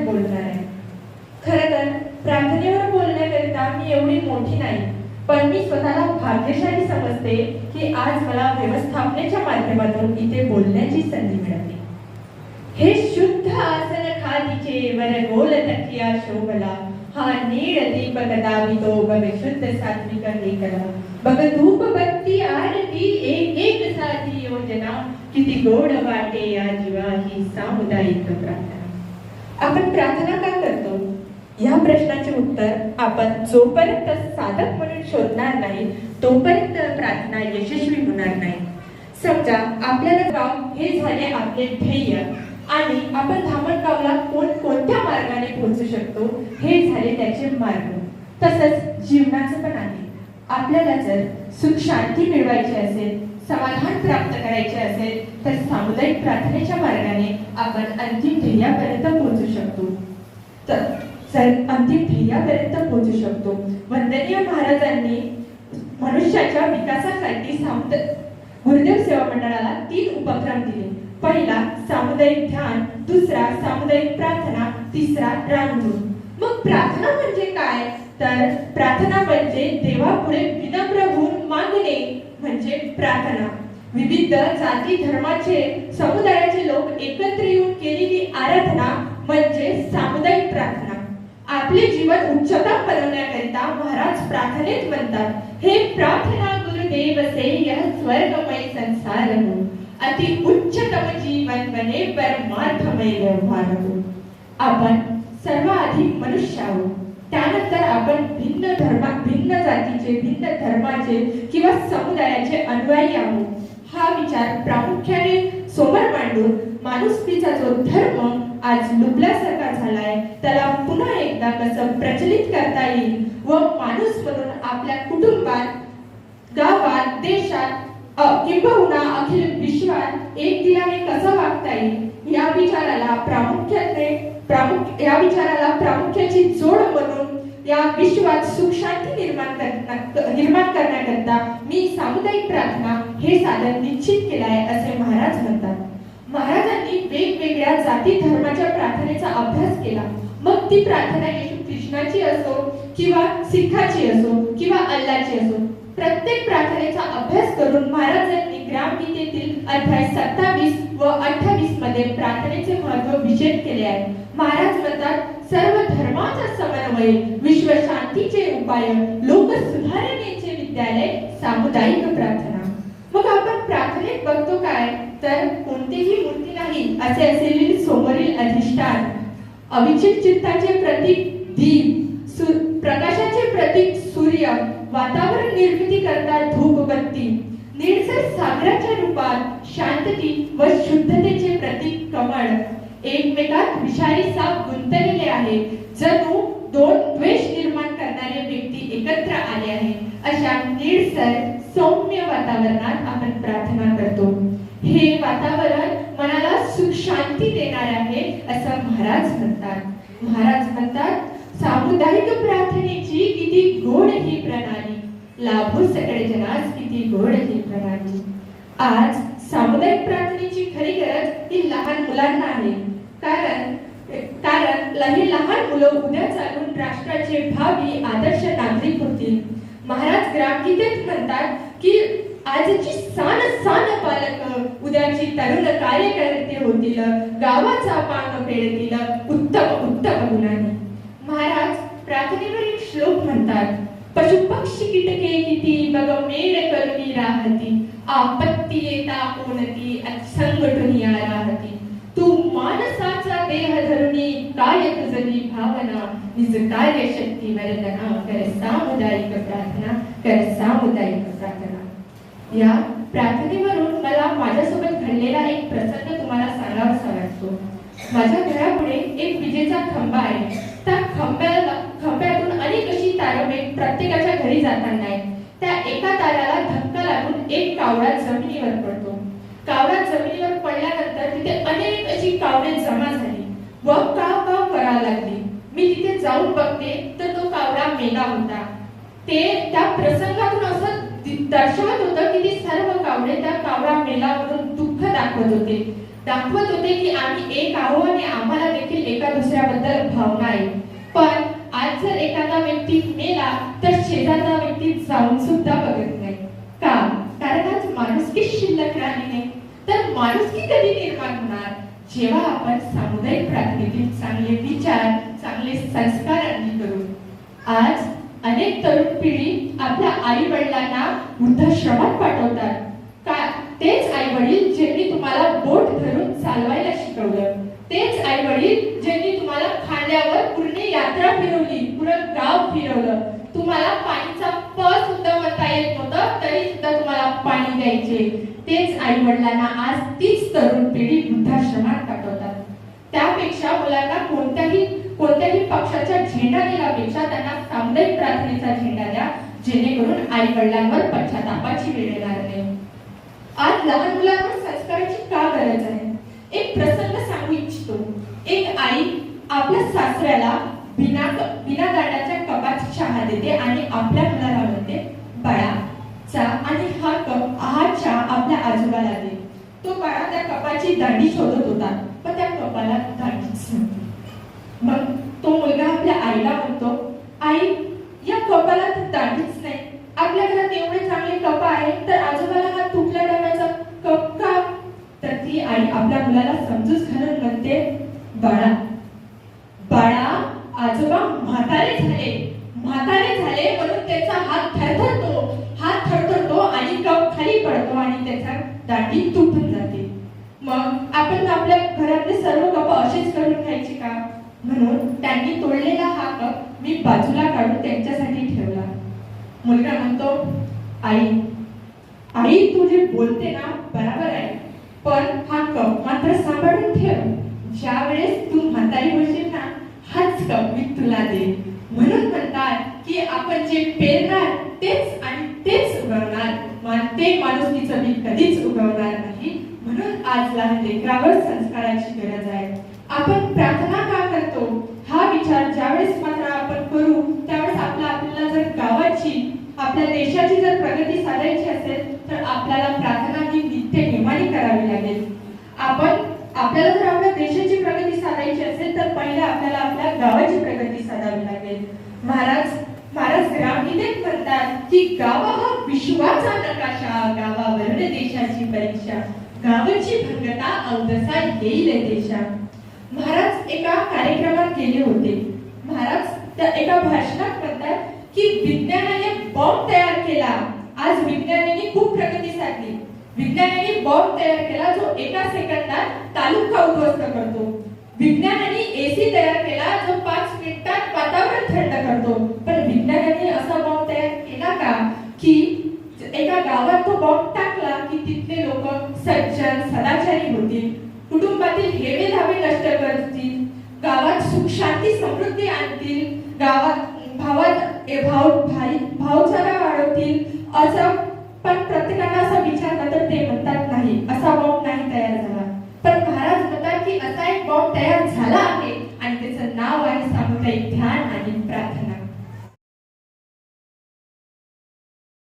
महत्वावर बोलणार आहे. खरं तर प्रार्थनेवर बोलण्याकरिता मी एवढी मोठी नाही पण मी स्वतःला भाग्यशाली समजते की आज मला व्यवस्थापनेच्या माध्यमातून इथे बोलण्याची संधी मिळाली. हे शुद्ध आसन खादीचे वर गोल तकिया शोभला. हा नीळ दीप कदावितो बघ शुद्ध सात्विक एकला कला बघ धूप बत्ती आरती एक एक साधी योजना. किती गोड वाटे या जीवा ही सामुदायिक प्रार्थना. आपण प्रार्थना का करतो? या प्रश्नाचे उत्तर आपण जोपर्यंत साधक म्हणून शोधणार नाही तोपर्यंत प्रार्थना यशस्वी होणार नाही. समजा आपल्याला गाव हे झाले आपले ध्येय आणि आपण धामणगावला कोण कोणत्या मार्गाने पोहोचू शकतो हे झाले त्याचे मार्ग. तसंच जीवनाचं पण आहे. आपल्याला जर सुख शांती मिळवायची असेल समाधान प्राप्त करायचे असेल तर सामुदायिक प्रार्थनेच्या मार्गाने आपण अंतिम ध्येयापर्यंत पोहोचू शकतो. तर सर अंतिम ध्येयापर्यंत पोहोचू शकतो. वंदनीय महाराजांनी मनुष्याच्या विकासासाठी सामुद गुरुदेव सेवा मंडळाला तीन उपक्रम दिले. पहिला सामुदायिक ध्यान दुसरा सामुदायिक प्रार्थना तिसरा रामधून. मग प्रार्थना म्हणजे काय? तर प्रार्थना म्हणजे देवापुढे विनम्र होऊन मागणे. म्हणजे प्रार्थना. विविध जाती धर्माचे समुदायाचे लोक एकत्र येऊन केलेली आराधना म्हणजे सामुदायिक प्रार्थना. आपले जीवन उच्चतम बनवण्याकरिता महाराज प्रार्थनेत म्हणतात हे प्रार्थना गुरुदेव से यह स्वर्गमय संसार हो. अति उच्चतम जीवन बने परमार्थमय व्यवहार हो. आपण सर्वाधिक मनुष्य आहोत. त्यानंतर आपण भिन्न धर्मा भिन्न जातीचे भिन्न धर्माचे किंवा समुदायाचे अनुयायी आहोत. हा विचार प्रामुख्याने समोर मांडून माणुसकीचा जो धर्म आज लुबल्यासारखा झालाय त्याला पुन्हा एकदा कसं प्रचलित करता येईल व माणूस म्हणून आपल्या कुटुंबात गावात देशात किंबहुना अखिल विश्वात एक दिलाने कसं वागता येईल या विचाराला प्रामुख्याने प्रामुख्य या विचाराला प्रामुख्याची जोड म्हणून या विश्वात सुख शांती निर्माण करण्या निर्माण करण्याकरता मी सामुदायिक प्रार्थना हे साधन निश्चित केलं आहे असे महाराज म्हणतात. महाराजांनी वेगवेगळ्या जाती धर्माच्या प्रार्थनेचा अभ्यास केला. मग ती प्रार्थना येशू कृष्णाची असो किंवा सिखाची असो किंवा अल्लाची असो प्रत्येक प्रार्थनेचा अभ्यास करून महाराजांनी ग्रामगीतेतील अध्याय सत्तावीस व अठ्ठावीसमध्ये प्रार्थनेचे महत्त्व विशेष केले आहे. महाराज म्हणतात सर्व धर्माचा समन्वय विश्व शांतीचे उपाय लोक सुधारणेचे विद्यालय सामुदायिक प्रार्थना. मग आपण प्रार्थनेत बघतो काय? तर कोणतीही मूर्ती नाही असे असलेली समोरील अधिष्ठान. अविचित चित्ताचे प्रतीक दीप प्रकाशाचे प्रतीक सूर्य वातावरण निर्मिती करता धूपबत्ती निळसर सागराच्या रूपात शांतती व शुद्धतेचे प्रतीक कमळ. एकमेकात विषारी साप गुंतलेले आहे. जणू दोन द्वेष निर्माण करणारे व्यक्ती एकत्र आले आहे. अशा निळसर सौम्य वातावरणात आपण प्रार्थना करतो. हे वातावरण मनाला सुख शांती देणार आहे असं महाराज म्हणतात. महाराज म्हणतात सामुदायिक प्रार्थनेची किती गोड ही प्रणाली. लाभो सकळे जनास किती गोड ही प्रणाली आज सामुदायिक प्रार्थनेची खरी गरज ही लहान मुलांना आहे. कारण कारण ल- हे लहान मुलं उद्या चालून राष्ट्राचे भावी आदर्श नागरिक होतील. महाराज ग्रामगीतेत म्हणतात की आजची सान सान पालक उद्याची तरुण कार्यकर्ते होतील. गावाचा पान फेडतील उत्तम उत्तम गुणांनी महाराज प्रार्थनेवर एक श्लोक म्हणतात पशु पक्षी कीटके किती बघ मेड करुणी राहती। आपत्ती येता कोणती संघटून राहती। तू मानसाचा देह धरुणी काय तुझी भावना निज कार्य शक्ती वर्धना कर सामुदायिक प्रार्थना कर सामुदायिक प्रार्थना। या प्रार्थनेवरून मला माझ्यासोबत घडलेला एक प्रसंग तुम्हाला सांगावासा वाटतो. माझ्या घरापुढे एक विजेचा खंबा आहे. त्या खंब्याला खांब्यातून अनेक अशी तारवे प्रत्येकाच्या घरी जाताना त्या एका ताराला धक्का लागून एक कावळा जमिनीवर पडतो. कावळा जमिनीवर पडल्यानंतर तिथे अनेक अशी कावळे जमा झाली. व काव काव करायला लागली. मी तिथे जाऊन बघते तर तो कावळा मेला होता. ते त्या प्रसंगातून असं दर्शवत होतं की ती सर्व कावळे त्या कावळा मेलावरून दुःख दाखवत होते. दाखवत होते की आम्ही एक आहो आणि आम्हाला देखील एका दुसऱ्याबद्दल भावना आहे. पण व्यक्ती मेला तर शेजारचा व्यक्ती जाऊन सुद्धा बघत नाही. का? कारण आज माणुसकी शिल्लक राहिली नाही. तर माणुसकी कधी निर्माण होणार? जेव्हा आपण सामुदायिक प्रार्थनेतील चांगले विचार चांगले संस्कार अंगी करू. आज अनेक तरुण पिढी आपल्या आई वडिलांना वृद्धाश्रमात पाठवतात. का? तेच आई वडील ज्यांनी तुम्हाला बोट धरून चालवायला शिकवलं. तेच आई वडील तुम्हाला खांद्यावर पूर्ण यात्रा फिरवली पूर्ण गाव फिरवलं. तुम्हाला पाणीचा प सुद्धा म्हणता येत नव्हतं तरी सुद्धा तुम्हाला पाणी द्यायचे. तेच आई वडिलांना आज तीच तरुण पिढी वृद्धाश्रमात पाठवतात. त्यापेक्षा मुलांना कोणत्याही कोणत्याही पक्षाचा झेंडा दिल्यापेक्षा त्यांना सामुदायिक प्रार्थनेचा झेंडा द्या जेणेकरून आई वडिलांवर पश्चातापाची वेळ येणार नाही. आज लहान मुलांवर संस्काराची का गरज आहे? एक प्रसंग सांगू इच्छितो. एक आई आपल्या सासऱ्याला बिना बिना दांडाच्या कपात चहा देते आणि आपल्या मुलाला म्हणते बाळा चा आणि हा कप हा चहा आपल्या आजोबाला दे. तो बाळा त्या कपाची दांडी शोधत होता पण त्या कपाला दांडीच नव्हती मग तो मुलगा आपल्या आईला म्हणतो आई या कपाला तर दांडीच नाही आपल्या घरात एवढे चांगले कप आहे तर आजोबाला हा तुटल्या डब्याचा कप का तर ती आई आपल्या मुलाला समजूच घालून म्हणते बाळा बाळा आजोबा म्हातारे झाले म्हातारे झाले म्हणून त्याचा हात थरथरतो हात थरथरतो आणि कप खाली पडतो आणि त्याचा दांडी तुटून जाते. मग आपण आपल्या घरातले सर्व कप असेच करून घ्यायचे का? म्हणून त्यांनी तोडलेला हा कप मी बाजूला काढून त्यांच्यासाठी ठेवला. मुलगा म्हणतो आई आई तू जे बोलते ना बरोबर आहे. पण हा कप मात्र सांभाळून ठेव. ज्या वेळेस तू म्हातारी होशील ना हाच कप मी तुला दे म्हणून म्हणतात की आपण जे पेरणार तेच आणि तेच उगवणार. मान ते माणुसकीचं मी कधीच उगवणार आज लहान लेकरावर संस्काराची गरज आहे. आपण प्रार्थना का करतो? हा विचार ज्यावेळेस मात्र आपण करू त्यावेळेस आपल्या आपल्याला जर गावाची आपल्या देशाची जर प्रगती साधायची असेल तर आपल्याला प्रार्थना ही नित्य नियमाने करावी लागेल. आपण आपल्याला जर आपल्या देशाची प्रगती साधायची असेल तर पहिले आपल्याला आपल्या गावाची प्रगती साधावी लागेल. महाराज महाराज ग्रामीण म्हणतात की गाव हा विश्वाचा नकाशा गावावरून देशाची परीक्षा. गावाची भंगता अवदसा येईल देशा महाराज एका कार्यक्रमात गेले होते. महाराज त्या एका भाषणात म्हणतात की विज्ञानाने बॉम्ब तयार केला. आज विज्ञानाने खूप प्रगती साधली. विज्ञानाने बॉम्ब तयार केला जो एका सेकंदात तालुका उद्ध्वस्त करतो. विज्ञानाने एसी तयार केला जो पाच मिनिटात वातावरण थंड करतो पण विज्ञानाने असा बॉम्ब तयार केला का की एका गावात तो बॉम्ब टाकला की तिथले लोक सज्जन सदाचारी होतील कुटुंबातील हेवे धावे नष्ट करतील गावात सुख शांती समृद्धी आणतील गावात भावात ए भाव भाई भावचारा वाढवतील असं पण प्रत्येकाला असा विचार करतात ते म्हणतात नाही. असा बॉम्ब नाही तयार झाला. पण महाराज म्हणतात की असा एक बॉम्ब तयार झाला आहे आणि त्याचं नाव आहे सामुदायिक ध्यान आणि